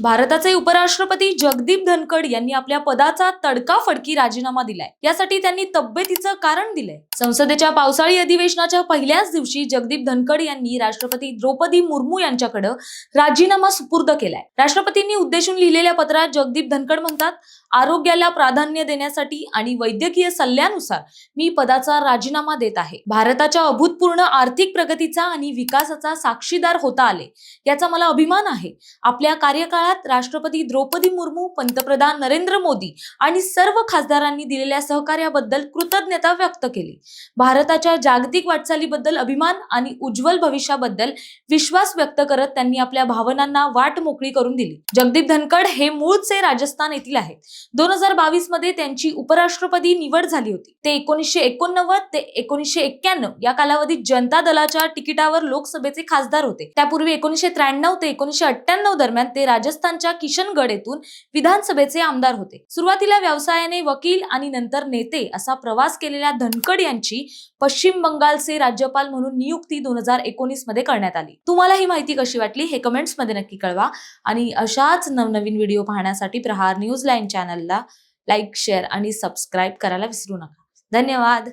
भारताचे उपराष्ट्रपती जगदीप धनखड यांनी आपल्या पदाचा तडकाफडकी राजीनामा दिलाय. यासाठी त्यांनी तब्येतीचं कारण दिलंय. संसदेच्या पावसाळी अधिवेशनाच्या पहिल्याच दिवशी जगदीप धनखड यांनी राष्ट्रपती द्रौपदी मुर्मू यांच्याकडे राजीनामा सुपूर्द केलाय. राष्ट्रपतींनी उद्देशून लिहिलेल्या पत्रात जगदीप धनखड म्हणतात आरोग्याला प्राधान्य देण्यासाठी आणि वैद्यकीय सल्ल्यानुसार मी पदाचा राजीनामा देत आहे. भारताच्या अभूतपूर्ण आर्थिक प्रगतीचा आणि विकासाचा साक्षीदार होता आले. याचा मला अभिमान आहे. आपल्या कार्यकाळ काळात राष्ट्रपती द्रौपदी मुर्मू पंतप्रधान नरेंद्र मोदी आणि सर्व खासदारांनी दिलेल्या सहकार्याबद्दल कृतज्ञता व्यक्त केली. भारताच्या जागतिक वाटचालीबद्दल अभिमान आणि उज्ज्वल भविष्याबद्दल विश्वास व्यक्त करत त्यांनी आपल्या भावनांना वाट मोकळी करून दिली. जगदीप धनखड हे मूळचे राजस्थान येथील आहेत. दोन हजार बावीसमध्ये त्यांची उपराष्ट्रपती निवड झाली होती. ते एकोणीसशे एकोणनव्वद ते एकोणीसशे एक्क्याण्णव या कालावधीत जनता दलाच्या तिकिटावर लोकसभेचे खासदार होते. त्यापूर्वी एकोणीसशे त्र्याण्णव ते एकोणीसशे अठ्ठ्याण्णव दरम्यान ते राजस्थानच्या किशनगड येथून विधानसभेचे आमदार होते. सुरुवातीला व्यवसायाने वकील आणि नंतर नेते असा प्रवास केलेल्या धनकड यांची पश्चिम बंगालचे राज्यपाल म्हणून नियुक्ती दोन हजार एकोणीसमध्ये करण्यात आली. तुम्हाला ही माहिती कशी वाटली हे कमेंट्समध्ये नक्की कळवा. आणि अशाच नवनवीन व्हिडिओ पाहण्यासाठी प्रहार न्यूज लाईन चॅनलला लाईक शेअर आणि सबस्क्राईब करायला विसरू नका. धन्यवाद.